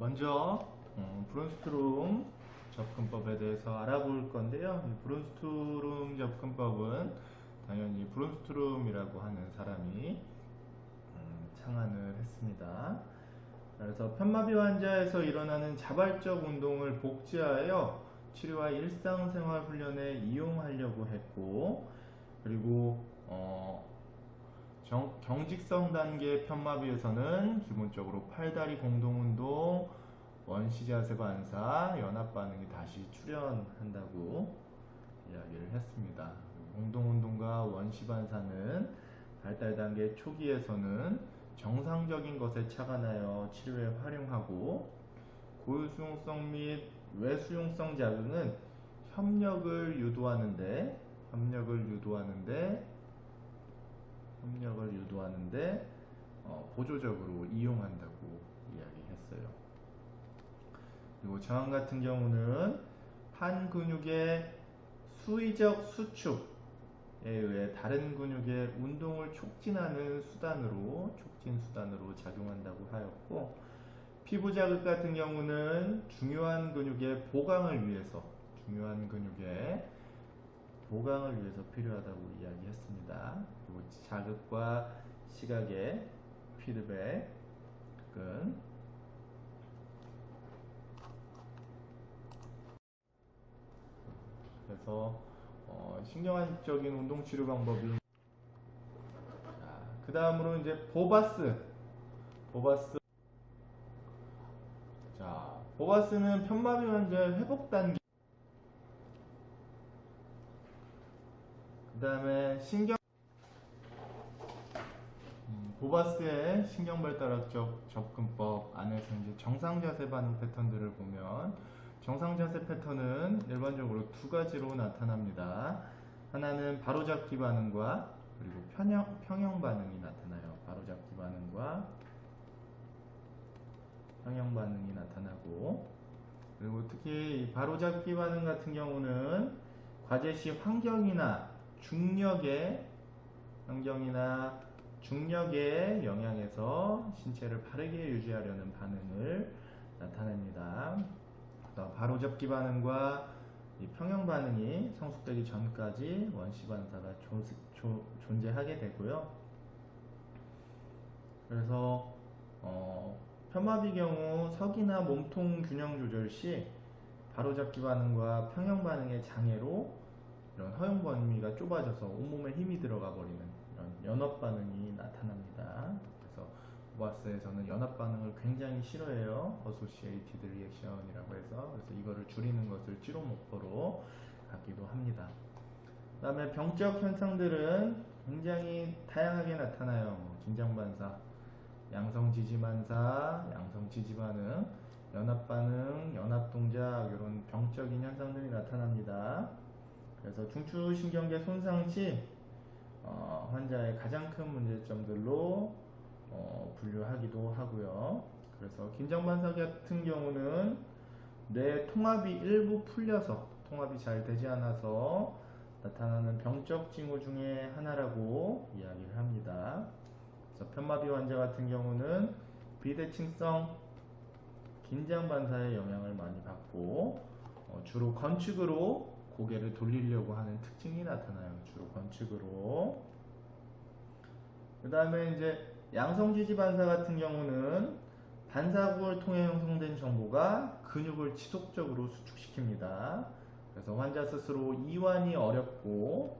먼저 음, 브론스트롬 접근법에 대해서 알아볼 건데요. 이 브론스트롬 접근법은 당연히 브론스트롬이라고 하는 사람이 음, 창안을 했습니다. 그래서 편마비 환자에서 일어나는 자발적 운동을 복제하여 치료와 일상생활 훈련에 이용하려고 했고 그리고 어, 정, 경직성 단계 편마비에서는 기본적으로 팔다리 공동운동, 원시 자세 반사, 연합 반응이 다시 출현한다고 이야기를 했습니다. 공동운동과 원시 반사는 발달 단계 초기에서는 정상적인 것에 착안하여 치료에 활용하고 고유수용성 및 외수용성 자극은 협력을 유도하는데 협력을 유도하는데 협력을 유도하는데 어, 보조적으로 이용한다고 이야기했어요. 그리고 저항 같은 경우는 한 근육의 수의적 수축에 의해 다른 근육의 운동을 촉진하는 수단으로 촉진 수단으로 작용한다고 하였고 피부 자극 같은 경우는 중요한 근육의 보강을 위해서 중요한 근육의 보강을 위해서 필요하다고 이야기했습니다. 그리고 자극과 시각의 피드백은 그래서 어, 신경학적인 운동 치료 방법이 그 다음으로 이제 보바스. 보바스. 자 보바스는 편마비 환자의 회복 단계 그 다음에 신경 음, 보바스의 신경발달학적 접근법 안에서 이제 정상자세 반응 패턴들을 보면 정상자세 패턴은 일반적으로 두 가지로 나타납니다. 하나는 바로잡기 반응과 그리고 평형, 평형 반응이 나타나요. 바로잡기 반응과 평형 반응이 나타나고 그리고 특히 바로잡기 반응 같은 경우는 과제 시 환경이나 중력의 환경이나 중력의 영향에서 신체를 바르게 유지하려는 반응을 나타냅니다. 바로잡기 반응과 평형 반응이 성숙되기 전까지 원시 반사가 존재하게 되고요. 그래서 어, 편마비 경우 석이나 몸통 균형 조절 시 바로잡기 반응과 평형 반응의 장애로 이런 허용 범위가 좁아져서 온몸에 힘이 들어가 버리는 이런 연합 반응이 나타납니다. 그래서 보바스에서는 연합 반응을 굉장히 싫어해요. associated reaction이라고 해서 그래서 이거를 줄이는 것을 목표로 갖기도 합니다. 그 다음에 병적 현상들은 굉장히 다양하게 나타나요. 뭐 긴장 반사, 양성 지지 반사, 양성 지지 반응, 연합 반응, 연합 동작 이런 병적인 현상들이 나타납니다. 그래서 중추신경계 손상 시 어, 환자의 가장 큰 문제점들로 어, 분류하기도 하고요. 그래서 긴장반사 같은 경우는 뇌 통합이 일부 풀려서 통합이 잘 되지 않아서 나타나는 병적 징후 중에 하나라고 이야기를 합니다. 그래서 편마비 환자 같은 경우는 비대칭성 긴장반사의 영향을 많이 받고 어, 주로 건축으로 고개를 돌리려고 하는 특징이 나타나요. 주로 건축으로. 그 다음에 이제 양성지지 반사 같은 경우는 반사구를 통해 형성된 정보가 근육을 지속적으로 수축시킵니다. 그래서 환자 스스로 이완이 어렵고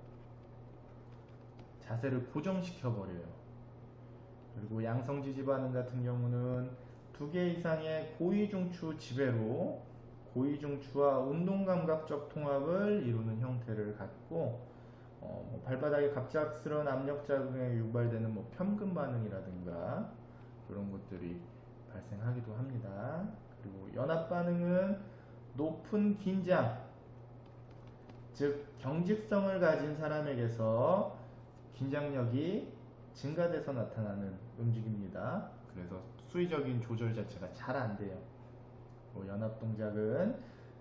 자세를 고정시켜 버려요. 그리고 양성지지 반응 같은 경우는 두 개 이상의 고위중추 지배로 고위중추와 운동감각적 통합을 이루는 형태를 갖고 어, 뭐 발바닥에 갑작스러운 압력 자극에 유발되는 뭐 편근 반응이라든가 그런 것들이 발생하기도 합니다. 그리고 연합 반응은 높은 긴장, 즉 경직성을 가진 사람에게서 긴장력이 증가돼서 나타나는 움직임입니다. 그래서 수의적인 조절 자체가 잘 안 돼요. 뭐 연합 동작은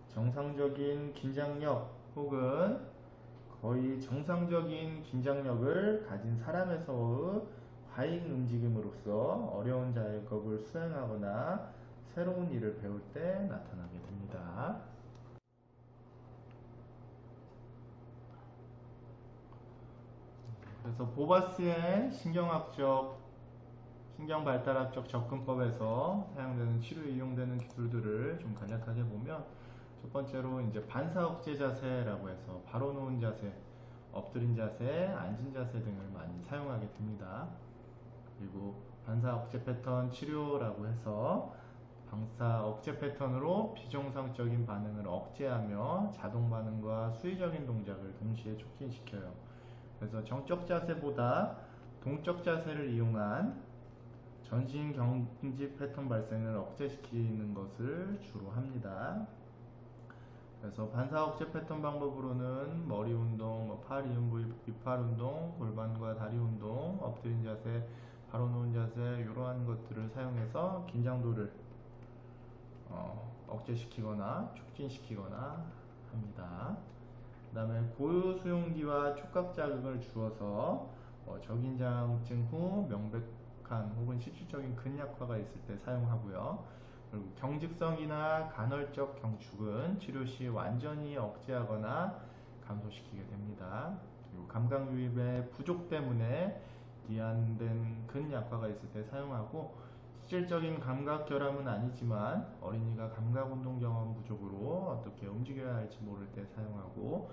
정상적인 긴장력 혹은 거의 정상적인 긴장력을 가진 사람에서의 과잉 움직임으로써 어려운 작업을 수행하거나 새로운 일을 배울 때 나타나게 됩니다. 그래서 보바스의 신경학적, 신경 발달학적 접근법에서 사용되는 치료에 이용되는 기술들을 좀 간략하게 보면 첫 번째로 이제 반사 억제 자세라고 해서 바로 누운 자세, 엎드린 자세, 앉은 자세 등을 많이 사용하게 됩니다. 그리고 반사 억제 패턴 치료라고 해서 방사 억제 패턴으로 비정상적인 반응을 억제하며 자동 반응과 수의적인 동작을 동시에 촉진시켜요. 그래서 정적 자세보다 동적 자세를 이용한 전신 경직 패턴 발생을 억제시키는 것을 주로 합니다. 그래서 반사 억제 패턴 방법으로는 머리 운동, 뭐 팔 이음 부위 위팔 운동, 골반과 다리 운동, 엎드린 자세, 바로 누운 자세 이러한 것들을 사용해서 긴장도를 어, 억제시키거나 촉진시키거나 합니다. 그 다음에 고유 수용기와 촉각 자극을 주어서 어, 저긴장증 후 명백 한 혹은 실질적인 근약화가 있을 때 사용하고요. 그리고 경직성이나 간헐적 경축은 치료 시 완전히 억제하거나 감소시키게 됩니다. 그리고 감각 유입의 부족 때문에 이완된 근약화가 있을 때 사용하고 실질적인 감각 결함은 아니지만 어린이가 감각 운동 경험 부족으로 어떻게 움직여야 할지 모를 때 사용하고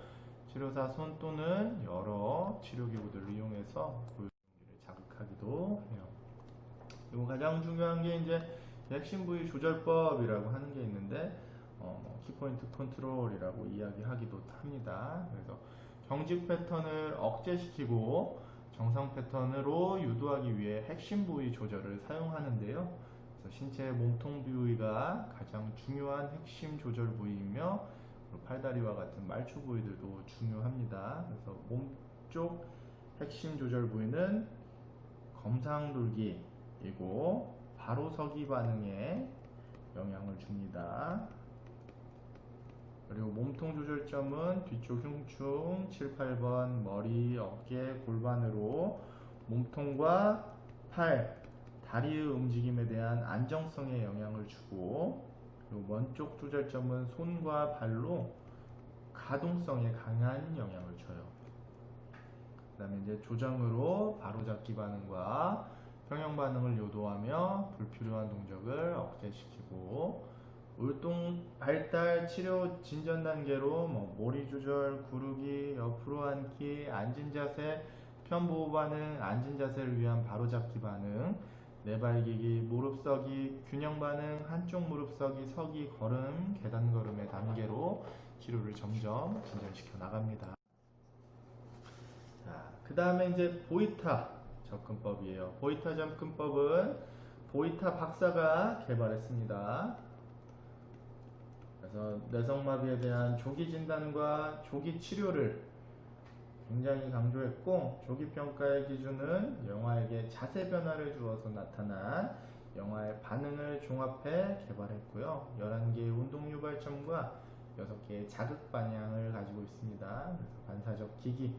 치료사 손 또는 여러 치료기구들을 이용해서 고유기를 자극하기도 해요. 그리고 가장 중요한 게 이제 핵심 부위 조절법이라고 하는 게 있는데 어, 뭐 키포인트 컨트롤이라고 이야기하기도 합니다. 그래서 경직 패턴을 억제시키고 정상 패턴으로 유도하기 위해 핵심 부위 조절을 사용하는데요. 신체의 몸통 부위가 가장 중요한 핵심 조절 부위이며 팔다리와 같은 말초 부위들도 중요합니다. 그래서 몸쪽 핵심 조절 부위는 검상돌기 이고 바로 서기 반응에 영향을 줍니다. 그리고 몸통 조절점은 뒤쪽 흉충 7, 8번 머리, 어깨, 골반으로 몸통과 팔, 다리의 움직임에 대한 안정성에 영향을 주고 그리고 먼쪽 조절점은 손과 발로 가동성에 강한 영향을 줘요. 그 다음에 이제 조정으로 바로잡기 반응과 평형 반응을 유도하며 불필요한 동작을 억제시키고 울동 발달 치료 진전 단계로 뭐 모리 조절, 구르기, 옆으로 앉기, 앉은 자세, 편보호 반응, 앉은 자세를 위한 바로잡기 반응, 내발기기, 무릎 서기, 균형 반응, 한쪽 무릎 서기, 서기, 걸음, 계단 걸음의 단계로 치료를 점점 진전시켜 나갑니다. 자, 그 다음에 이제 보이타 접근법이에요. 보이타 접근법은 보이타 박사가 개발했습니다. 그래서 뇌성마비에 대한 조기 진단과 조기 치료를 굉장히 강조했고 조기 평가의 기준은 영화에게 자세 변화를 주어서 나타난 영화의 반응을 종합해 개발했고요. 11개의 운동 유발점과 6개의 자극 반향을 가지고 있습니다. 그래서 반사적 기기,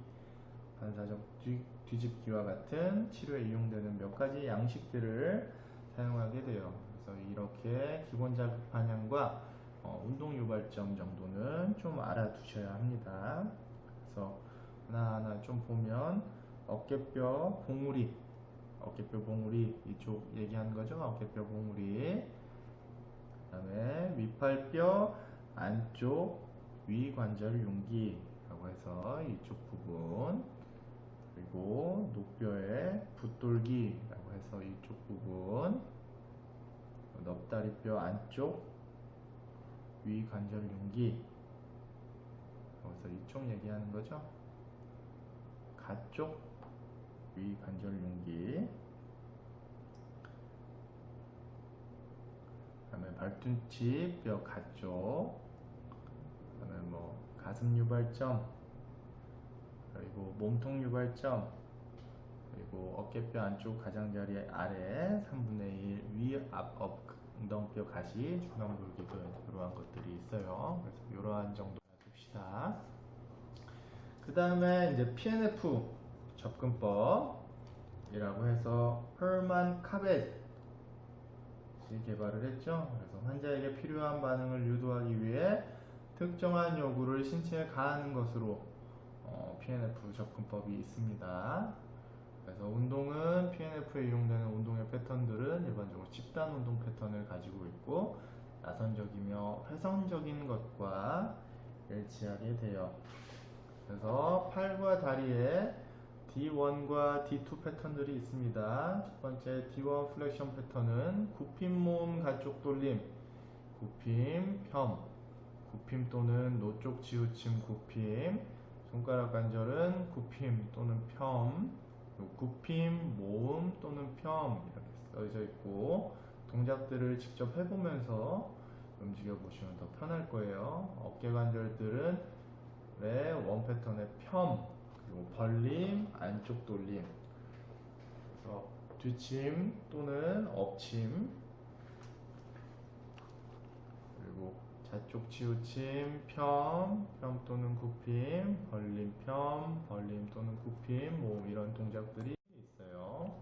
반사적 뒤, 뒤집기와 같은 치료에 이용되는 몇 가지 양식들을 사용하게 돼요. 그래서 이렇게 기본 자극 반향과 어, 운동 유발점 정도는 좀 알아두셔야 합니다. 그래서 하나하나 좀 보면 어깨뼈 봉우리 어깨뼈 봉우리 이쪽 얘기하는 거죠 어깨뼈 봉우리 그 다음에 밑팔뼈 안쪽 위관절 융기라고 해서 이쪽 부분 그리고 녹뼈의 붓돌기라고 해서 이쪽 부분 넙다리뼈 안쪽 위관절 융기 그래서 이쪽 얘기하는 거죠? 가쪽 위관절 융기. 그다음에 발꿈치 뼈 가쪽. 그다음에 뭐 가슴 유발점 그리고 몸통 유발점 그리고 어깨뼈 안쪽 가장자리 아래 3분의 1 위, 앞, 업, 엉덩뼈 가시, 중간불기근 이러한 것들이 있어요. 그래서 이러한 정도 둡시다. 그 다음에 이제 PNF 접근법이라고 해서 허만 카벳 같이 개발을 했죠. 그래서 환자에게 필요한 반응을 유도하기 위해 특정한 요구를 신체에 가하는 것으로 어, PNF 접근법이 있습니다. 그래서 운동은 PNF에 이용되는 운동의 패턴들은 일반적으로 집단 운동 패턴을 가지고 있고 나선적이며 회선적인 것과 일치하게 돼요. 그래서 팔과 다리에 D1과 D2 패턴들이 있습니다. 첫 번째 D1 플렉션 패턴은 굽힘 모음 가쪽 돌림, 굽힘, 펴 굽힘 또는 노쪽 지우침 굽힘, 손가락 관절은 굽힘 또는 펴 굽힘, 모음 또는 펴 이렇게 써져 있고 동작들을 직접 해보면서 움직여 보시면 더 편할 거예요. 어깨 관절들은 원 패턴의 펴 그리고 벌림, 안쪽 돌림. 뒤침 또는 엎침. 그리고 좌쪽 치우침, 펴, 펴 또는 굽힘, 벌림, 펴, 벌림 또는 굽힘, 뭐 이런 동작들이 있어요.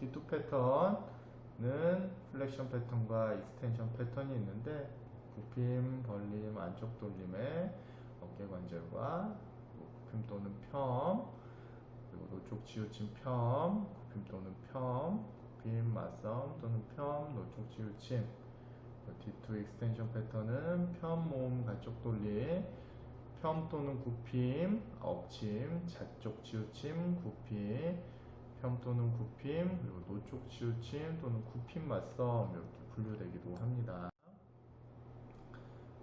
T2 패턴은 플렉션 패턴과 익스텐션 패턴이 있는데 굽힘, 벌림, 안쪽 돌림의 어깨 관절과 굽힘 또는 펴 그리고 노쪽 치우침 펴 굽힘 또는 펴 굽힘, 맞섬 또는 펴 노쪽 치우침 D2 익스텐션 패턴은 편 모음 가쪽 돌림 편 또는 굽힘 엎침 좌쪽 치우침 굽힘 편 또는 굽힘 그리고 노쪽 치우침 또는 굽힘 맞섬 이렇게 분류되기도 합니다.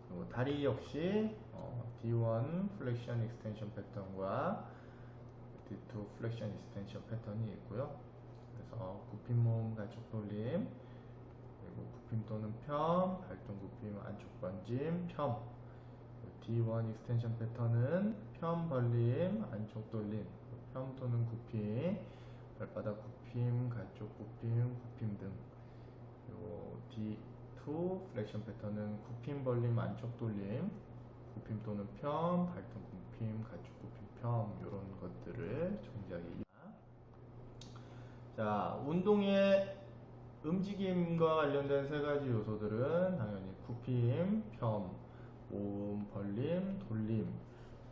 그리고 다리 역시 어, D1 플렉션 익스텐션 패턴과 D2 플렉션 익스텐션 패턴이 있고요. 그래서 굽힘 모음 가쪽 돌림 그리고 굽힘 또는 펴, 발등 굽힘, 안쪽 번짐, 펴. D1 익스텐션 패턴은 펴 벌림, 안쪽 돌림, 펴 또는 굽힘, 발바닥 굽힘, 가쪽 굽힘, 굽힘 등. 그리고 D2 플렉션 패턴은 굽힘 벌림, 안쪽 돌림, 굽힘 또는 펴, 발등 굽힘, 가쪽 굽힘, 펴 이런 것들을 동작이 자, 운동의 움직임과 관련된 세 가지 요소들은 당연히 굽힘, 펴, 모음, 벌림, 돌림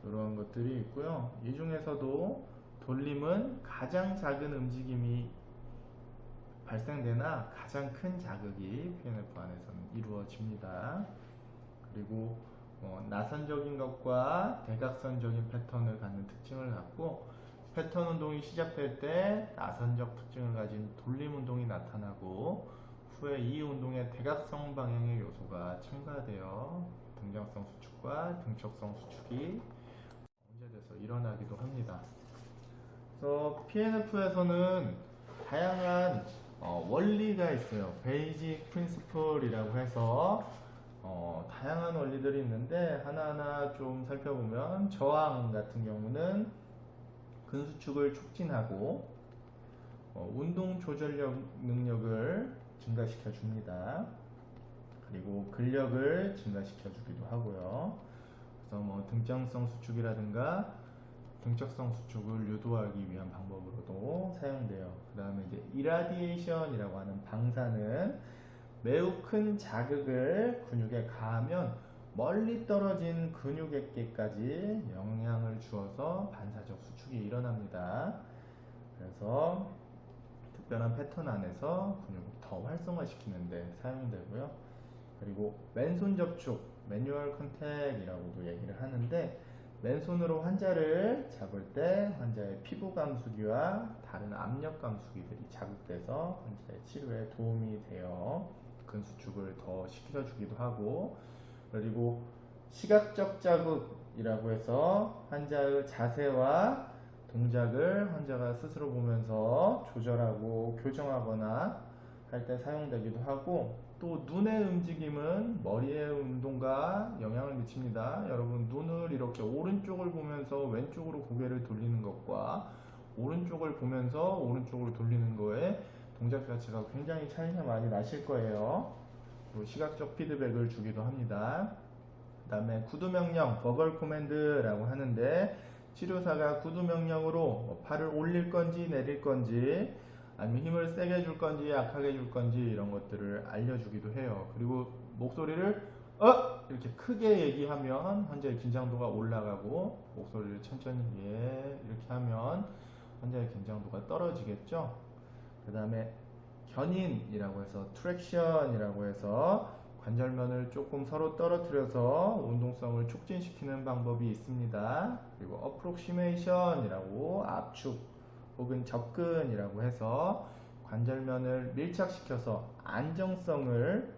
이런 것들이 있고요. 이 중에서도 돌림은 가장 작은 움직임이 발생되나 가장 큰 자극이 PNF 안에서는 이루어집니다. 그리고 어, 나선적인 것과 대각선적인 패턴을 갖는 특징을 갖고 패턴 운동이 시작될 때 나선적 특징을 가진 돌림 운동이 나타나고 후에 이 운동의 대각성 방향의 요소가 첨가되어 등장성 수축과 등척성 수축이 문제돼서 일어나기도 합니다. 그래서 PNF에서는 다양한 어, 원리가 있어요. 베이직 프린스플이라고 해서 어, 다양한 원리들이 있는데 하나하나 좀 살펴보면 저항 같은 경우는 근수축을 촉진하고 어, 운동 조절력 능력을 증가시켜 줍니다. 그리고 근력을 증가시켜 주기도 하고요. 그래서 뭐 등장성 수축이라든가 등적성 수축을 유도하기 위한 방법으로도 사용돼요. 그 다음에 이제 이라디에이션이라고 하는 방사는 매우 큰 자극을 근육에 가하면 멀리 떨어진 근육에게까지 영향을 주어서 반사적 수축이 일어납니다. 그래서 특별한 패턴 안에서 근육을 더 활성화시키는데 사용되고요. 그리고 맨손 접촉, 매뉴얼 컨택이라고도 얘기를 하는데 맨손으로 환자를 잡을 때 환자의 피부 감수기와 다른 압력 감수기들이 자극돼서 환자의 치료에 도움이 되어 근수축을 더 시켜주기도 하고 그리고 시각적 자극이라고 해서 환자의 자세와 동작을 환자가 스스로 보면서 조절하고 교정하거나 할 때 사용되기도 하고 또 눈의 움직임은 머리의 운동과 영향을 미칩니다. 여러분 눈을 이렇게 오른쪽을 보면서 왼쪽으로 고개를 돌리는 것과 오른쪽을 보면서 오른쪽으로 돌리는 거에 동작 자체가 굉장히 차이가 많이 나실 거예요. 시각적 피드백을 주기도 합니다. 그 다음에 구두 명령, 버벌 코맨드라고 하는데 치료사가 구두 명령으로 뭐 팔을 올릴 건지 내릴 건지 아니면 힘을 세게 줄 건지 약하게 줄 건지 이런 것들을 알려주기도 해요. 그리고 목소리를 어 이렇게 크게 얘기하면 환자의 긴장도가 올라가고 목소리를 천천히 예 이렇게 하면 환자의 긴장도가 떨어지겠죠. 그 다음에 견인이라고 해서 트랙션이라고 해서 관절면을 조금 서로 떨어뜨려서 운동성을 촉진시키는 방법이 있습니다. 그리고 어프록시메이션이라고 압축 혹은 접근이라고 해서 관절면을 밀착시켜서 안정성을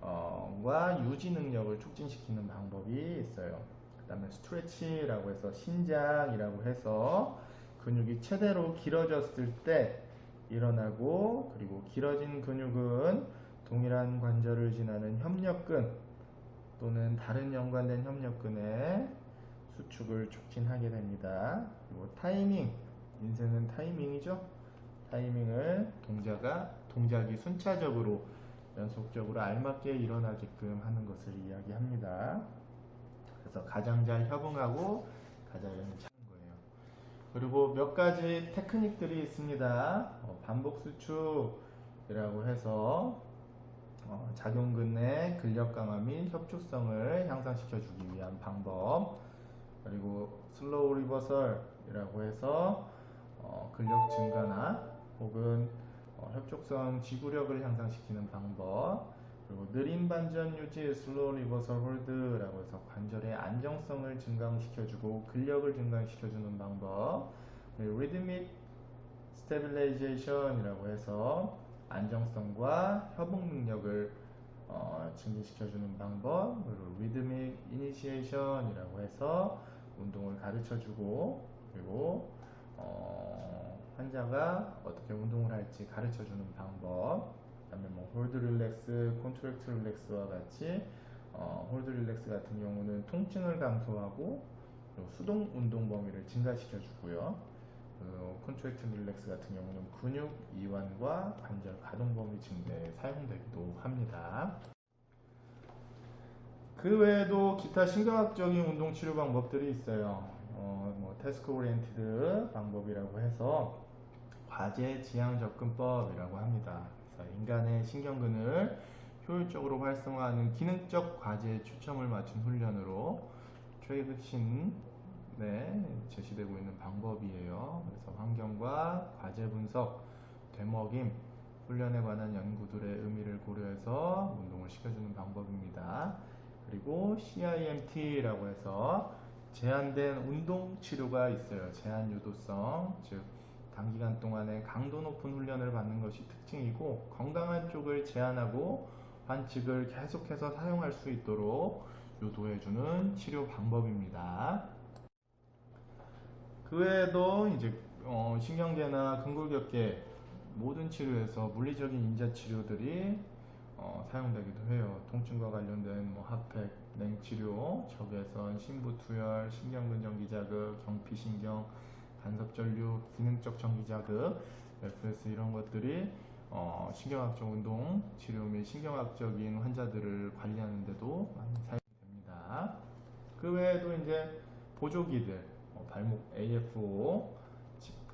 어, 과 유지 능력을 촉진시키는 방법이 있어요. 그 다음에 스트레치라고 해서 신장이라고 해서 근육이 최대로 길어졌을 때 일어나고 그리고 길어진 근육은 동일한 관절을 지나는 협력근 또는 다른 연관된 협력근의 수축을 촉진하게 됩니다. 그리고 타이밍, 인생은 타이밍이죠. 타이밍을 동작가 동작이 순차적으로 연속적으로 알맞게 일어나게끔 하는 것을 이야기합니다. 그래서 가장 잘 협응하고 가장 잘 찾는 거예요. 그리고 몇 가지 테크닉들이 있습니다. 어, 반복 수축이라고 해서 어, 작용근 내 근력 강화 및 협조성을 향상시켜 주기 위한 방법. 그리고 슬로우 리버설이라고 해서 어, 근력 증가나 혹은 어, 협족성 지구력을 향상시키는 방법. 그리고 느린 반전 유지 슬로우 리버설 홀드라고 해서 관절의 안정성을 증강시켜주고 근력을 증강시켜주는 방법. 리드믹 스테빌레이제이션이라고 해서 안정성과 협응 능력을 어, 증진시켜주는 방법 그리고 리드믹 이니시에이션이라고 해서 운동을 가르쳐주고 그리고 어, 환자가 어떻게 운동을 할지 가르쳐주는 방법 그다음에 뭐 홀드 릴렉스, 콘트랙트 릴렉스와 같이 어, 홀드 릴렉스 같은 경우는 통증을 감소하고 수동 운동 범위를 증가시켜 주고요. 그 콘트랙트 릴렉스 같은 경우는 근육 이완과 관절 가동 범위 증대에 사용되기도 합니다. 그 외에도 기타 신경학적인 운동 치료 방법들이 있어요. 어, 뭐 태스크 오리엔티드 방법이라고 해서 과제 지향 접근법이라고 합니다. 그래서 인간의 신경근을 효율적으로 활성화하는 기능적 과제에 초점을 맞춘 훈련으로 최신 네, 제시되고 있는 방법이에요. 그래서 환경과 과제 분석, 되먹임, 훈련에 관한 연구들의 의미를 고려해서 운동을 시켜주는 방법입니다. 그리고 CIMT라고 해서 제한된 운동 치료가 있어요. 제한 유도성, 즉 단기간 동안에 강도 높은 훈련을 받는 것이 특징이고 건강한 쪽을 제한하고 반칙을 계속해서 사용할 수 있도록 유도해주는 치료 방법입니다. 그 외에도 이제 어, 신경계나 근골격계 모든 치료에서 물리적인 인자 치료들이 어, 사용되기도 해요. 통증과 관련된 뭐 핫팩, 냉치료, 적외선, 신부투열, 신경근 전기 자극, 경피신경, 간섭전류, 기능적 전기 자극, FS 이런 것들이 어, 신경학적 운동 치료 및 신경학적인 환자들을 관리하는데도 많이 사용됩니다. 그 외에도 이제 보조기들, 뭐 발목 AFO,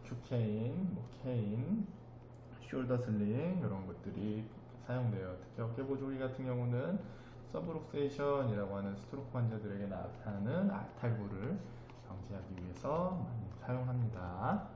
큐케인, 뭐 케인, 숄더 슬링 이런 것들이 사용돼요. 특히 어깨 보조기 같은 경우는 서브록세이션이라고 하는 스트로크 환자들에게 나타나는 알탈부를 방지하기 위해서 많이 사용합니다.